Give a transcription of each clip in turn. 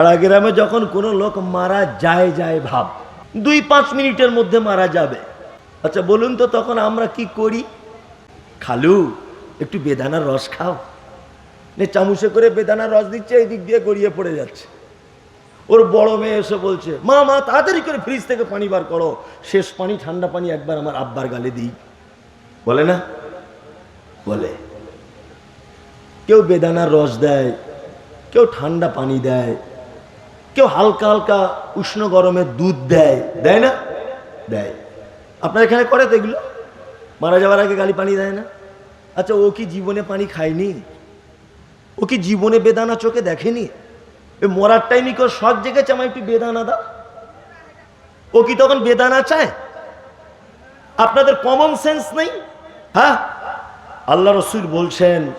পাড়া গ্রামে যখন কোনো লোক মারা যায় যায় ভাব, দুই পাঁচ মিনিটের মধ্যে মারা যাবে। আচ্ছা বলুন তো তখন আমরা কি করি? খালু, একটু বেদানার রস খাও। চামচে করে বেদানার রস দিচ্ছে এই দিক দিয়ে গড়িয়ে পড়ে যাচ্ছে। ওর বড় মেয়ে এসে বলছে, মা মা, তাড়াতাড়ি করে ফ্রিজ থেকে পানি বার করো। শেষ পানি, ঠান্ডা পানি একবার আমার আব্বার গালে দিই। বলে না? বলে। কেউ বেদানার রস দেয়, কেউ ঠান্ডা পানি দেয় কেউ হালকা হালকা উষ্ণ গরমে দুধ দেয়। দেয় না? দেয়। আপনার এখানে করে তো এগুলো? মারা যাওয়ার আগে গালি পানি দেয় না? আচ্ছা ও কি জীবনে পানি খায়নি? ও কি জীবনে বেদানা চোখে দেখেনি? ওই মরার টাইমে কেউ সব জেগেছে আমার একটু বেদানা দাও? ও কি তখন বেদানা চায়? আপনাদের কমন সেন্স নেই? হ্যাঁ? আল্লাহ রসুল বলছেন,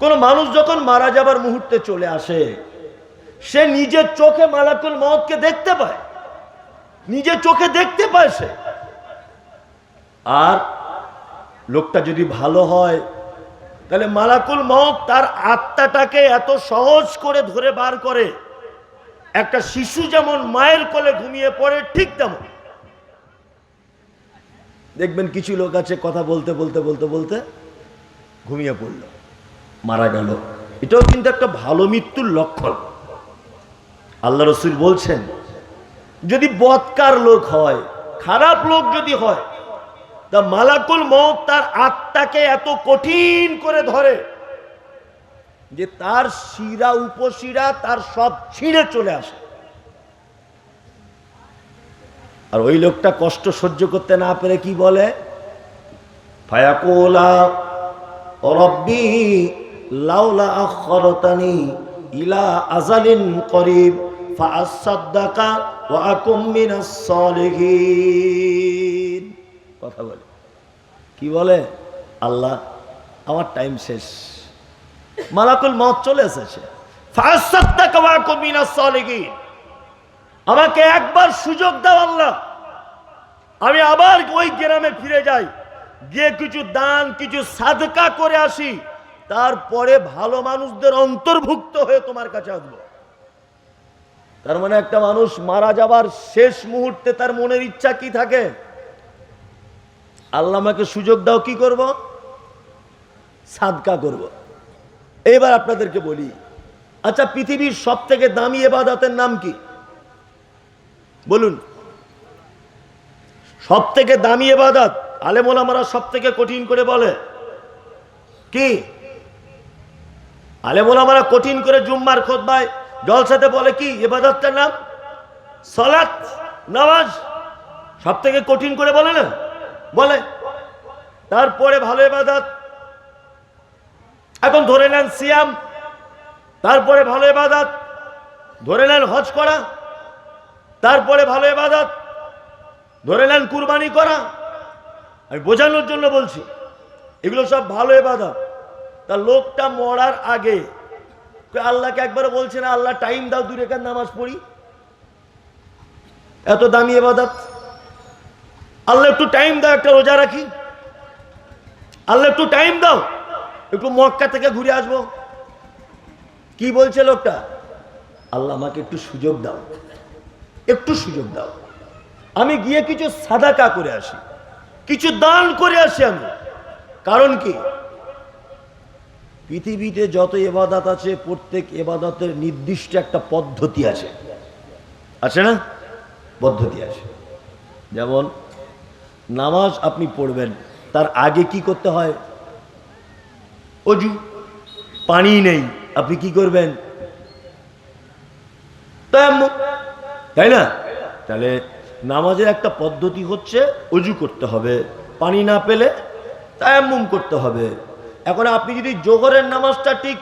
কোন মানুষ যখন মারা যাবার মুহূর্তে চলে আসে সে নিজের চোখে মালাকুল মতকে দেখতে পায়। নিজের চোখে দেখতে পায় সে। আর লোকটা যদি ভালো হয়, তাহলে মালাকুল মত তার আত্মাটাকে এত সহজ করে ধরে বার করে, একটা শিশু যেমন মায়ের কোলে ঘুমিয়ে পড়ে, ঠিক তেমন। দেখবেন কিছু লোক আছে কথা বলতে বলতে বলতে বলতে ঘুমিয়ে পড়ল, মারা গেল। এটাও কিন্তু একটা ভালো মৃত্যুর লক্ষণ। আল্লাহ রসুল বলছেন, যদি বৎকার লোক হয়, খারাপ লোক যদি হয়, তা মালাকুল মত তার আত্মাকে এত কঠিন করে ধরে যে তার শিরা, উপশিরা, তার সব ছিঁড়ে চলে আসে। আর ওই লোকটা কষ্ট সহ্য করতে না পেরে কি বলে? ফায়াকুলা লাউলা ইলা আজালিন করিব। কথা বলে। কি বলে? আল্লাহ, আমার টাইম শেষ। মালাকুল মত চলে এসেছে। আমাকে একবার সুযোগ দাও আল্লাহ। আমি আবার ওই গ্রামে ফিরে যাই। গিয়ে কিছু দান, কিছু সাদকা করে আসি। তারপরে ভালো মানুষদের অন্তর্ভুক্ত হয়ে তোমার কাছে আসব। তার মানে একটা মানুষ মারা যাবার শেষ মুহূর্তে তার মনের ইচ্ছা কি থাকে? আল্লাহ আমাকে সুযোগ দাও, কি করব? সাদকা করব। এবার আপনাদেরকে বলি আচ্ছা পৃথিবীর সব থেকে দামি এবাদাতের নাম কি? বলুন। সব থেকে দামি এবাদাত, আলেমোলামারা সব থেকে কঠিন করে বলে। কি? আলেমোলামারা কঠিন করে জুম্মার খোদবায় জলসাতে বলে কি এবাদতটার নাম? সলাৎ নামাজ? সব থেকে কঠিন করে বলে না? বলে। তারপরে ভালো এবাদত এখন ধরে নেন সিয়াম। তারপরে ভালো এবাদত ধরে নেন হজ করা। তারপরে ভালো এবাদত ধরে নেন কুরবানি করা। আমি বোঝানোর জন্য বলছি, এগুলো সব ভালো এবাদত তা লোকটা মরার আগে আল্লাহকে একবার বলছে না, আল্লাহ টাইম দাও দূরে কার নামাজ পড়ি। এত দামি এবাদত আল্লাহ একটু টাইম দাও, একটা রোজা রাখি। আল্লাহ একটু টাইম দাও, একটু মক্কা থেকে ঘুরে আসব। কি বলছে লোকটা? আল্লাহ আমাকে একটু সুযোগ দাও। একটু সুযোগ দাও। আমি গিয়ে কিছু সাদাকা করে আসি। কিছু দান করে আসি আমি। কারণ কি? পৃথিবীতে যত এবাদাত আছে, প্রত্যেক এবাদতের নির্দিষ্ট একটা পদ্ধতি আছে। আছে না? পদ্ধতি আছে। যেমন, নামাজ আপনি পড়বেন, তার আগে কি করতে হয়? অজু। পানি নেই, আপনি কি করবেন। তাই না? তাহলে নামাজের একটা পদ্ধতি হচ্ছে, অজু করতে হবে। পানি না পেলে তায়াম্মুম করতে হবে। এখন আপনি যদি জোহরের নামাজটা ঠিক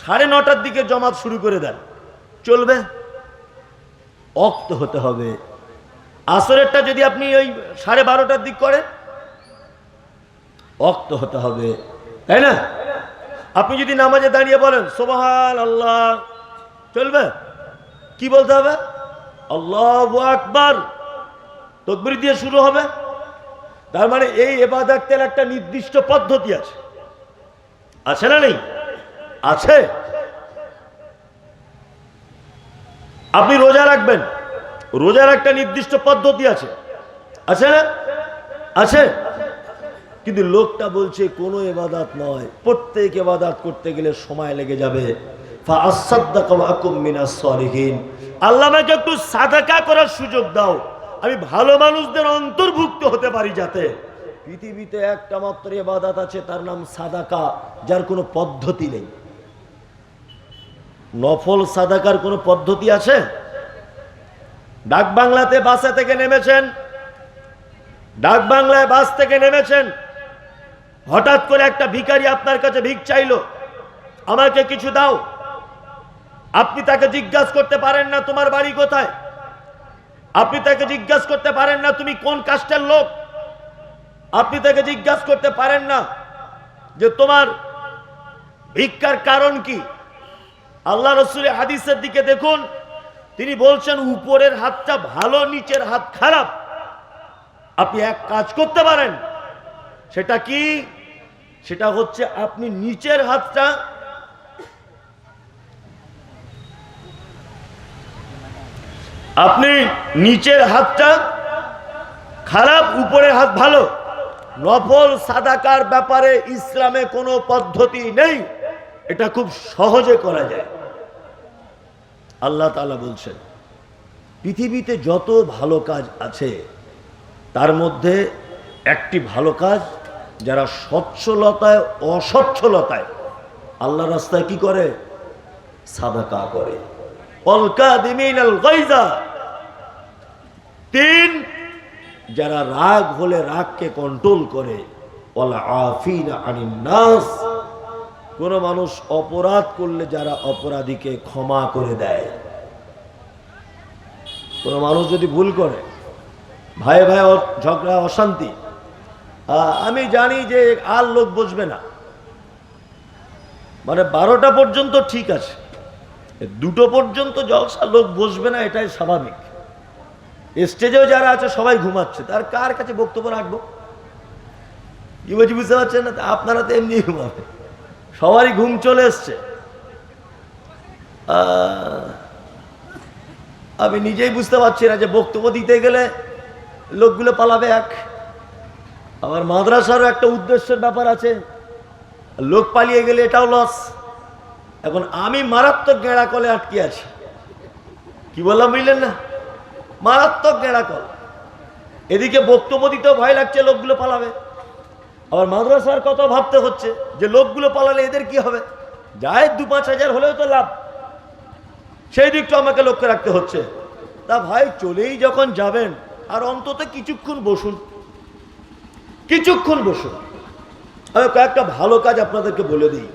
সাড়ে নটার দিকে জমাত শুরু করে দেন, চলবে? অক্ত হতে হবে। আসরেরটা যদি আপনি ওই সাড়ে বারোটার দিক করেন, অক্ত হতে হবে। তাই না? আপনি যদি নামাজে দাঁড়িয়ে বলেন সোবাহান আল্লাহ চলবে? কি বলতে হবে? আল্লাহ আকবার। তকবির দিয়ে শুরু হবে। তার মানে এই এবাদাতের একটা নির্দিষ্ট পদ্ধতি আছে। আছে না নেই? আছে। আপনি রোজা রাখবেন। রোজার একটা নির্দিষ্ট পদ্ধতি আছে। আছে না? আছে। কিন্তু লোকটা বলছে, কোনো এবাদাত নয়। প্রত্যেক এবাদাত করতে গেলে সময় লেগে যাবে। আল্লাহ আমাকে একটু সাদাকা করার সুযোগ দাও। আমি ভালো মানুষদের অন্তর্ভুক্ত হতে পারি যাতে। পৃথিবীতে একটা মাত্র এবাদাত আছে, তার নাম সাদাকা, যার কোনো পদ্ধতি নেই। নফল সাদাকার কোনো পদ্ধতি আছে? ডাক বাংলাতে বাসে থেকে নেমেছেন, ডাক বাংলায় বাস থেকে নেমেছেন, হঠাৎ করে একটা ভিখারি আপনার কাছে ভিক চাইলো, আমাকে কিছু দাও। আপনি তাকে জিজ্ঞাসা করতে পারেন না, তোমার বাড়ি কোথায়? আপনি তাকে জিজ্ঞাসা করতে পারেন না, তুমি কোন কাস্টের লোক? আপনি তাকে জিজ্ঞাসা করতে পারেন না যে তোমার ভিক্ষার কারণ কি? আল্লাহ রসুলের হাদিসের দিকে দেখুন, তিনি বলছেন, উপরের হাতটা ভালো, নিচের হাত খারাপ। আপনি এক কাজ করতে পারেন, সেটা কি? সেটা হচ্ছে আপনি নিচের হাতটা আপনি নিচের হাতটা খারাপ, উপরের হাত ভালো। নফল সাদাকার ব্যাপারে ইসলামে কোনো পদ্ধতি নেই। এটা খুব সহজে করা যায়। আল্লাহ তাআলা বলছেন, পৃথিবীতে যত ভালো কাজ আছে, তার মধ্যে একটি ভালো কাজ, যারা স্বচ্ছলতায় অস্বচ্ছলতায় আল্লাহ রাস্তায় কি করে? সাদাকা করে। অলকা গাইজা তিন যারা রাগ হলে রাগকে কন্ট্রোল করে ওলা নাস, কোন মানুষ অপরাধ করলে যারা অপরাধীকে ক্ষমা করে দেয়। কোন মানুষ যদি ভুল করে ভাই ভাই ঝগড়া, অশান্তি আমি জানি যে আর লোক বসবে না। মানে বারোটা পর্যন্ত ঠিক আছে, দুটো পর্যন্ত জলসা লোক বসবে না, এটাই স্বাভাবিক। স্টেজেও যারা আছে, সবাই ঘুমাচ্ছে। তার কার কাছে বক্তব্য রাখব? কি বলছি বুঝতে পারছেন না আপনারা তো এমনি ঘুমাবে সবারই ঘুম চলে এসছে। আমি নিজেই বুঝতে পারছি না যে বক্তব্য দিতে গেলে লোকগুলো পালাবে এক। আবার মাদ্রাসারও একটা উদ্দেশ্যের ব্যাপার আছে। লোক পালিয়ে গেলে এটাও লস এখন আমি মারাত্মক গেঁড়া কলে আটকে আছি। কি বললাম বুঝলেন না? মারাত্মক গেঁড়া কল। এদিকে বক্তব্য দিতেও ভয় লাগছে, লোকগুলো পালাবে। আবার মাদ্রাসার কথা ভাবতে হচ্ছে যে, লোকগুলো পালালে এদের কি হবে? যায় দু পাঁচ হাজার হলেও তো লাভ। সেই দিকটা আমাকে লক্ষ্য রাখতে হচ্ছে। তা ভাই, চলেই যখন যাবেন, আর অন্তত কিছুক্ষণ বসুন। কিছুক্ষণ বসুন। আমি কয়েকটা ভালো কাজ আপনাদেরকে বলে দিই।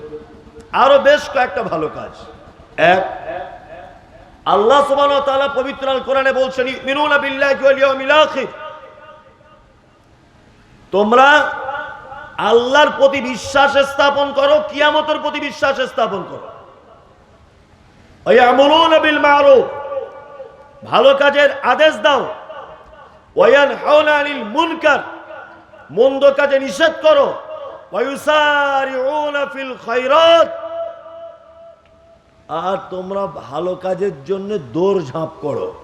আরও বেশ কয়েকটা ভালো কাজ। এক আল্লাহ তাআলা পবিত্র আল কোরআনে বলছেন তোমরা আল্লাহর প্রতি বিশ্বাস স্থাপন করো, কিয়ামতের প্রতি বিশ্বাস স্থাপন করো। ভালো কাজের আদেশ দাও। মুনকার। মন্দ কাজে নিষেধ করো। ফিল খায়রাত। আর তোমরা ভালো কাজের জন্য দৌড় ঝাঁপ করো।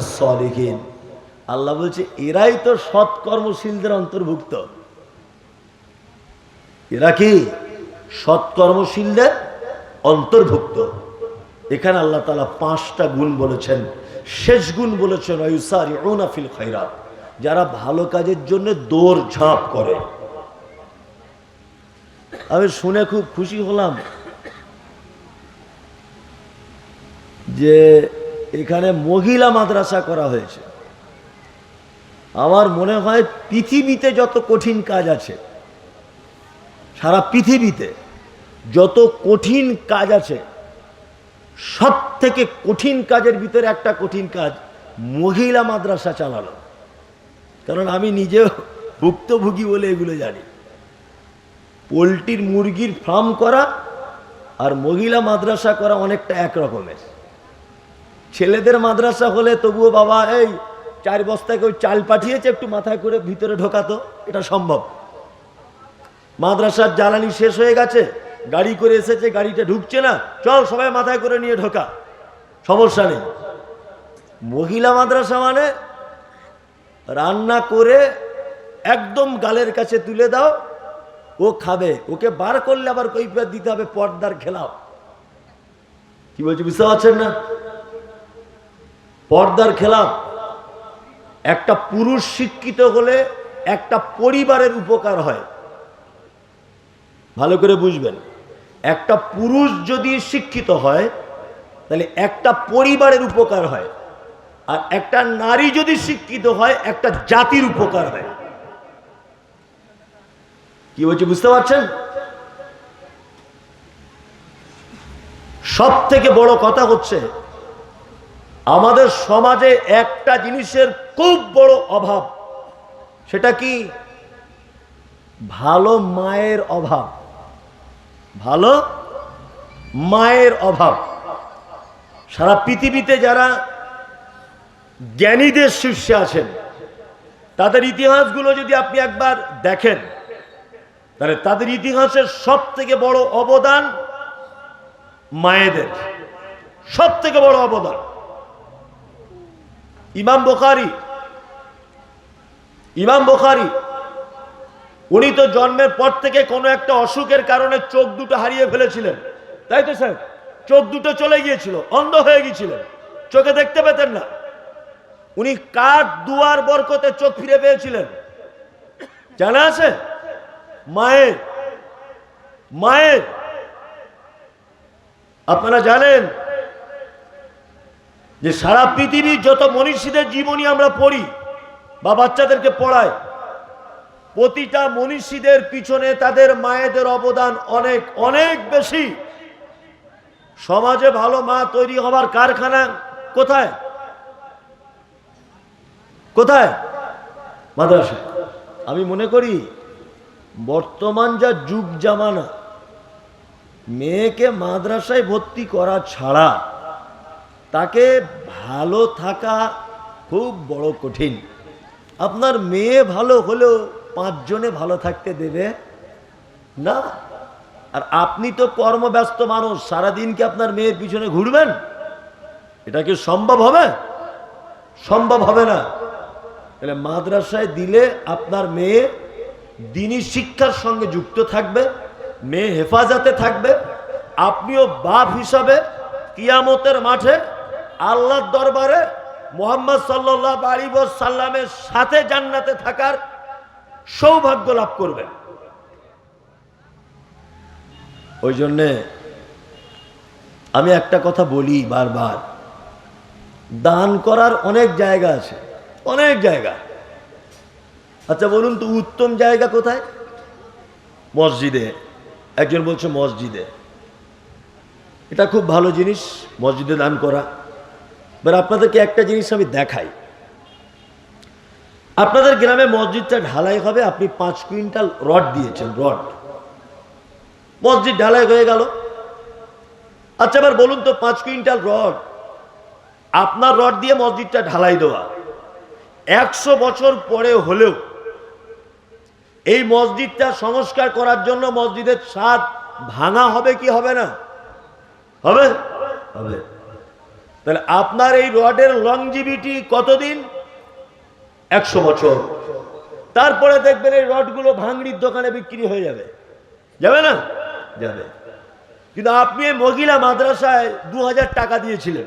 সালিহিন। আল্লাহ বলছে, এরাই তো সৎকর্মশীলদের অন্তর্ভুক্ত। এরা কি? সৎকর্মশীলদের অন্তর্ভুক্ত। এখানে আল্লাহ তালা পাঁচটা গুণ বলেছেন। শেষ গুণ বলেছেন ওয়ুসারিউনা ফিল খায়রাত। যারা ভালো কাজের জন্য দৌড় ঝাঁপ করে। আমি শুনে খুব খুশি হলাম। যে এখানে মহিলা মাদ্রাসা করা হয়েছে। আমার মনে হয় পৃথিবীতে যত কঠিন কাজ আছে, সারা পৃথিবীতে যত কঠিন কাজ আছে সব থেকে কঠিন কাজের ভিতরে একটা কঠিন কাজ মহিলা মাদ্রাসা চালানো। কারণ আমি নিজেও ভুক্তভোগী বলে এগুলো জানি। পোলট্রির মুরগির ফার্ম করা আর মহিলা মাদ্রাসা করা অনেকটা এক রকমের ছেলেদের মাদ্রাসা হলে তবুও বাবা এই চার বস্তায় কেউ চাল পাঠিয়েছে, একটু মাথায় করে ভিতরে ঢোকাতো, এটা সম্ভব। মাদ্রাসার জ্বালানি শেষ হয়ে গেছে, গাড়ি করে এসেছে, গাড়িটা ঢুকছে না, চল সবাই মাথায় করে নিয়ে ঢোকা। সমস্যা নেই। মহিলা মাদ্রাসা মানে রান্না করে একদম গালের কাছে তুলে দাও, ও খাবে। ওকে বার করলে আবার কৈফিয়ত দিতে হবে, পর্দার খেলাও। কি বলছি, বুঝতে পারছেন না? পর্দার খেলাফ একটা পুরুষ শিক্ষিত হলে একটা পরিবারের উপকার হয়। ভালো করে বুঝবেন। একটা পুরুষ যদি শিক্ষিত হয়, তাহলে একটা পরিবারের উপকার হয়। আর একটা নারী যদি শিক্ষিত হয়, একটা জাতির উপকার হয়। কি বলছি, বুঝতে পারছেন? সব থেকে বড় কথা হচ্ছে আমাদের সমাজে একটা জিনিসের খুব বড় অভাব, সেটা কি? ভালো মায়ের অভাব। ভালো মায়ের অভাব। সারা পৃথিবীতে যারা জ্ঞানীদের শীর্ষে আছেন, তাদের ইতিহাসগুলো যদি আপনি একবার দেখেন, তাহলে তাদের ইতিহাসের সব থেকে বড় অবদান মায়েদের। সব থেকে বড় অবদান। ইমাম বোখারি। ইমাম বোখারি, উনি তো জন্মের পর থেকে কোনো একটা অসুখের কারণে চোখ দুটো হারিয়ে ফেলেছিলেন। তাই তো স্যার? চোখ দুটো চলে গিয়েছিল, অন্ধ হয়ে গিয়েছিলেন। চোখে দেখতে পেতেন না। উনি কাঠ দুয়ার বরকতে চোখ ফিরে পেয়েছিলেন। জানা আছে? মায়ের মায়ের। আপনারা জানেন যে সারা পৃথিবীর যত মনীষীদের জীবনী আমরা পড়ি বা বাচ্চাদেরকে পড়াই, প্রতিটা মনীষীদের পিছনে তাদের মায়েদের অবদান অনেক অনেক বেশি। সমাজে ভালো মা তৈরি হবার কারখানা কোথায়? কোথায়? মাদ্রাসা আমি মনে করি, বর্তমান যা যুগ জামানা, মেয়েকে মাদ্রাসায় ভর্তি করা ছাড়া তাকে ভালো থাকা খুব বড় কঠিন। আপনার মেয়ে ভালো হলেও পাঁচজনে ভালো থাকতে দেবে? না। আর আপনি তো কর্মব্যস্ত মানুষ, সারাদিন কি আপনার মেয়ের পিছনে ঘুরবেন? এটা কি সম্ভব হবে? সম্ভব হবে না। তাহলে মাদ্রাসায় দিলে আপনার মেয়ে দিনী শিক্ষার সঙ্গে যুক্ত থাকবে, মেয়ে হেফাজতে থাকবে। আপনিও বাপ হিসাবে কিয়ামতের মাঠে আল্লাহর দরবারে মোহাম্মদ সাল্লাহ আলী সাল্লামের সাথে জান্নাতে থাকার সৌভাগ্য লাভ করবেন। ওই জন্যে আমি একটা কথা বলি বারবার। দান করার অনেক জায়গা আছে, অনেক জায়গা। আচ্ছা বলুন তো উত্তম জায়গা কোথায়? মসজিদে। একজন বলছে মসজিদে। এটা খুব ভালো জিনিস, মসজিদে দান করা। এবার আপনাদেরকে একটা জিনিস আমি দেখাই। আপনাদের গ্রামে মসজিদটা ঢালাই হবে, আপনি পাঁচ কুইন্টাল রড দিয়েছেন, রড। মসজিদ ঢালাই হয়ে গেল। আচ্ছা এবার বলুন তো, পাঁচ কুইন্টাল রড, আপনার রড দিয়ে মসজিদটা ঢালাই দেওয়া, একশো বছর পরে হলেও এই মসজিদটা সংস্কার করার জন্য মসজিদের ছাদ ভাঙা হবে কি হবে না? হবে? হবে। তাহলে আপনার এই রডের লংজিভিটি কতদিন? একশো বছর। তারপরে দেখবেন এই রডগুলো ভাঙড়ির দোকানে বিক্রি হয়ে যাবে। যাবে না? যাবে। কিন্তু আপনি মহিলা মাদ্রাসায় দু হাজার টাকা দিয়েছিলেন।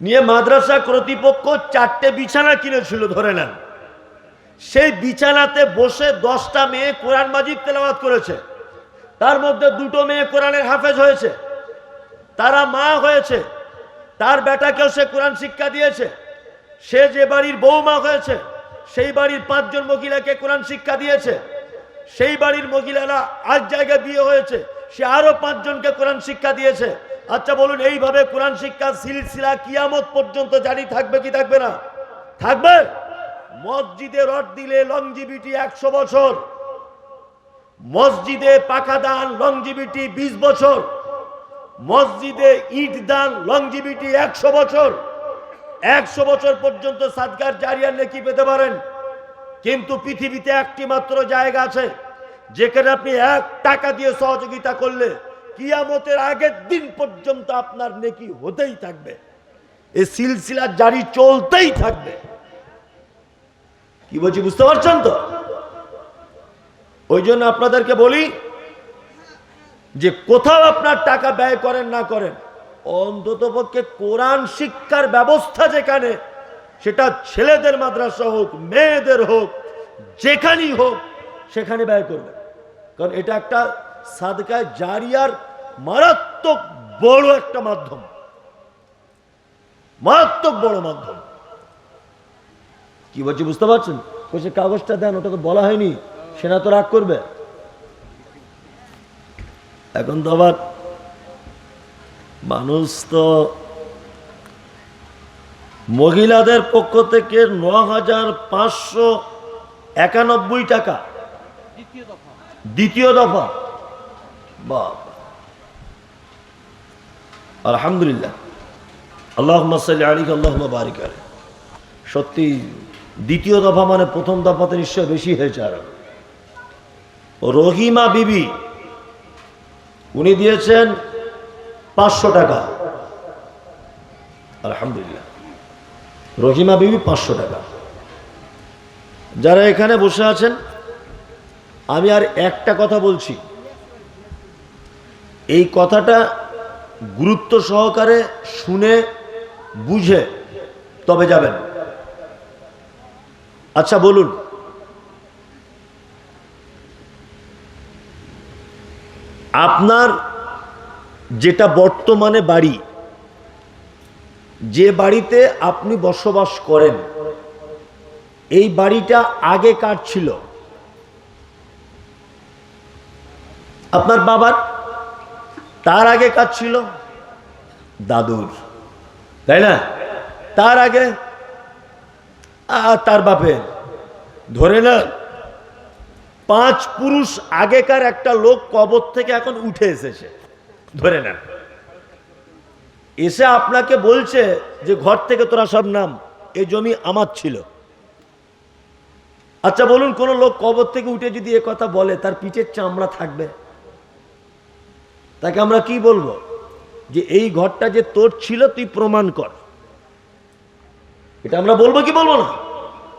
নিয়ে মাদ্রাসা কর্তৃপক্ষ চারটে বিছানা কিনেছিল, ধরে নেন। সেই বিছানাতে বসে দশটা মেয়ে কোরআন মাজিদ তেলাওয়াত করেছে। তার মধ্যে দুটো মেয়ে কোরআনের হাফেজ হয়েছে। তারা মা হয়েছে, তার বেটাকেও সে কোরআন শিক্ষা দিয়েছে, সে যে বাড়ির বৌমা হয়েছে, সেই বাড়ির পাঁচজন মহিলাকে কোরআন শিক্ষা দিয়েছে, সেই বাড়ির মহিলারা আজ জায়গায় বিয়ে হয়েছে, সে আরও পাঁচজনকে কোরআন শিক্ষা দিয়েছে। আচ্ছা বলুন, এইভাবে কোরআন শিক্ষা সিলসিলা কিয়ামত পর্যন্ত জারি থাকবে কি থাকবে না? থাকবে? মসজিদে রড দিলে লংজিবিটি একশো বছর, মসজিদে পাকা দান লংজিবিটি বিশ বছর মসজিদে ইট দান লংজিবিটি একশো বছর। একশো বছর পর্যন্ত সাদগার জারিয়ার নেকি পেতে পারেন। কিন্তু পৃথিবীতে একটি মাত্র জায়গা আছে, যেখানে আপনি এক টাকা দিয়ে সহযোগিতা করলে কিয়ামতের আগের দিন পর্যন্ত আপনার নেকি হতেই থাকবে। এই সিলসিলা জারি চলতেই থাকবে। কি বলছি, বুঝতে পারছেন তো? ওই জন্য আপনাদেরকে বলি যে কোথাও আপনার টাকা ব্যয় করেন না করেন, অন্তত পক্ষে কোরআন শিক্ষার ব্যবস্থা যেখানে, সেটা ছেলেদের মাদ্রাসা হোক, মেয়েদের হোক, যেখানেই হোক, সেখানে ব্যয় করবেন। কারণ এটা একটা সাদকায় জারিয়ার মারাত্মক বড় একটা মাধ্যম। মারাত্মক বড় মাধ্যম। কি বলছি বুঝতে পারছেন? কাগজটা দেন ওটা তো বলা হয়নি, সেনা তো রাগ করবে। এখন তো আবার মানুষ তো মহিলাদের পক্ষ থেকে ন হাজার পাঁচশো একানব্বই টাকা। দ্বিতীয় দফা। বাবা। আলহামদুলিল্লাহ। আল্লাহ আলিক আল্লাহ বারিক আলী সত্যি দ্বিতীয় দফা মানে প্রথম দফাতে নিশ্চয় বেশি হয়েছে আরও। রহিমা বিবি উনি দিয়েছেন পাঁচশো টাকা। আলহামদুলিল্লাহ। রহিমা বিবি পাঁচশো টাকা। যারা এখানে বসে আছেন, আমি আর একটা কথা বলছি। এই কথাটা গুরুত্ব সহকারে শুনে, বুঝে তবে যাবেন। আচ্ছা বলুন। আপনার যেটা বর্তমানে বাড়ি, যে বাড়িতে আপনি বসবাস করেন, এই বাড়িটা আগে কার ছিল? আপনার বাবার? তার আগে কাজ ছিল? দাদুর। তাই না? তার আগে আর তার বাপের। ধরে না পাঁচ পুরুষ আগেকার একটা লোক কবর থেকে এখন উঠে এসেছে। ধরে নেন। এসে আপনাকে বলছে যে, ঘর থেকে তোরা সব নাম, এ জমি আমার ছিল। আচ্ছা বলুন, কোন লোক কবর থেকে উঠে যদি এ কথা বলে, তার পিঠের চামড়া থাকবে? তাকে আমরা কি বলব? যে, এই ঘরটা যে তোর ছিল, তুই প্রমাণ কর। এটা আমরা বলব কি বলব না?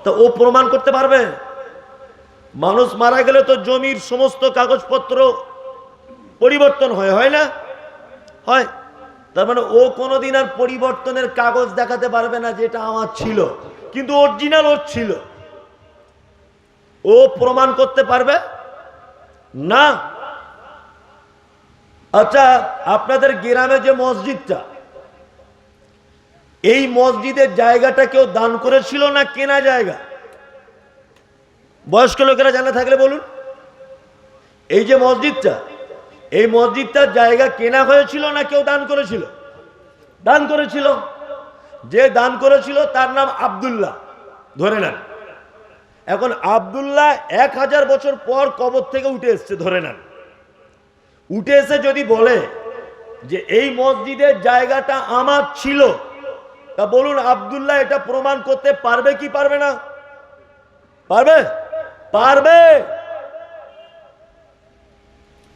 তা ও প্রমাণ করতে পারবে? মানুষ মারা গেলে তো জমির সমস্ত কাগজপত্র পরিবর্তন হয় হয় না? হয়। তার মানে ও কোনোদিন আর পরিবর্তনের কাগজ দেখাতে পারবে না যেটা আমার ছিল, কিন্তু অরিজিনাল ওর ছিল। ও প্রমাণ করতে পারবে? না। আচ্ছা আপনাদের গ্রামে যে মসজিদটা, এই মসজিদের জায়গাটা কেউ দান করেছিল না কেনা জায়গা? বয়স্ক লোকেরা জানা থাকলে বলুন। এই যে মসজিদটা, এই মসজিদটার জায়গা কেনা হয়েছিল না কেউ দান করেছিল? দান করেছিল। যে দান করেছিল তার নাম আবদুল্লাহ। ধরে নেন। এখন আবদুল্লাহ এক হাজার বছর পর কবর থেকে উঠে এসছে, ধরে নেন। উঠে এসে যদি বলে যে এই মসজিদের জায়গাটা আমার ছিল, তা বলুন আবদুল্লাহ এটা প্রমাণ করতে পারবে কি পারবে না? পারবে? পারবে?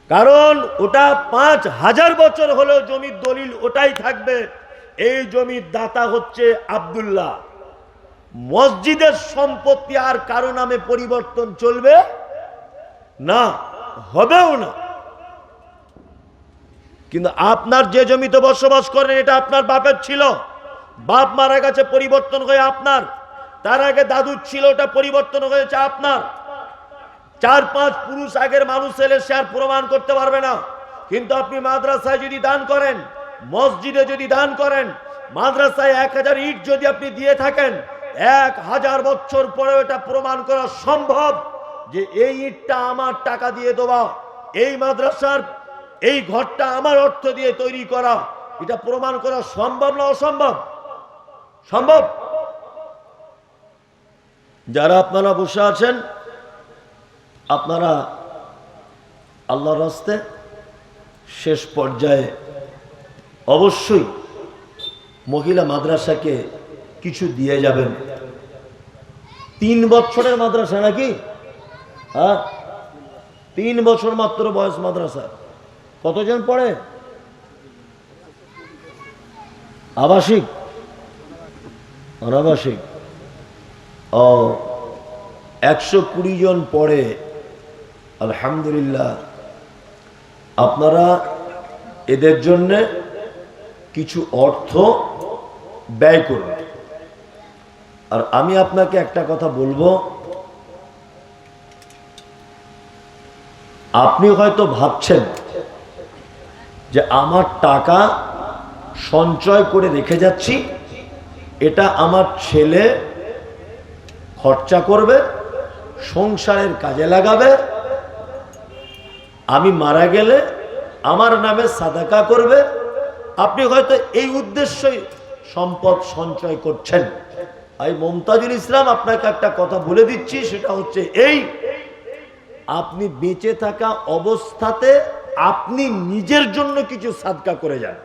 কারণ ওটা পাঁচ হাজার বছর হলেও জমির দলিল ওটাই থাকবে। এই জমির দাতা হচ্ছে আবদুল্লাহ। মসজিদের সম্পত্তি আর কারও নামে পরিবর্তন চলবে না, হবেও না। কিন্তু আপনার যে জমিতে বসবাস করেন, এটা আপনার বাপের ছিল। বাপ মারা গেছে, পরিবর্তন হয়ে আপনার। তার আগে দাদুর ছিল, ওটা পরিবর্তন হয়েছে আপনার। চার পাঁচ পুরুষ আগের মানুষ এলে সে আর প্রমাণ করতে পারবে না। কিন্তু আপনি মাদ্রাসায় যদি দান করেন, মসজিদে যদি দান করেন, মাদ্রাসায় এক হাজার ইট যদি আপনি দিয়ে থাকেন, এক হাজার বছর পরে এটা প্রমাণ করা সম্ভব যে এই ইটটা আমার টাকা দিয়ে দেওয়া, এই মাদ্রাসার এই ঘরটা আমার অর্থ দিয়ে তৈরি করা, এটা প্রমাণ করা সম্ভব না অসম্ভব? সম্ভব? যারা আপনারা বসে আছেন আপনারা আল্লাহর রাস্তে শেষ পর্যায়ে অবশ্যই মহিলা মাদ্রাসাকে কিছু দিয়ে যাবেন। তিন বছরের মাদ্রাসা নাকি? হ্যাঁ? তিন বছর মাত্র বয়স মাদ্রাসা। কতজন পড়ে? আবাসিক? অনাবাসিক। ও, একশো কুড়ি জন পড়ে। আলহামদুলিল্লাহ। আপনারা এদের জন্যে কিছু অর্থ ব্যয় করুন। আর আমি আপনাকে একটা কথা বলব। আপনি হয়তো ভাবছেন যে আমার টাকা সঞ্চয় করে রেখে যাচ্ছি, এটা আমার ছেলে খরচা করবে, সংসারের কাজে লাগাবে আমি মারা গেলে আমার নামে সাদাকা করবে। আপনি হয়তো এই উদ্দেশ্যই সম্পদ সঞ্চয় করছেন। আমি মমতাজুল ইসলাম, আপনাকে একটা কথা বলে দিচ্ছি, সেটা হচ্ছে এই, আপনি বেঁচে থাকা অবস্থাতে আপনি নিজের জন্য কিছু সাদকা করে যান।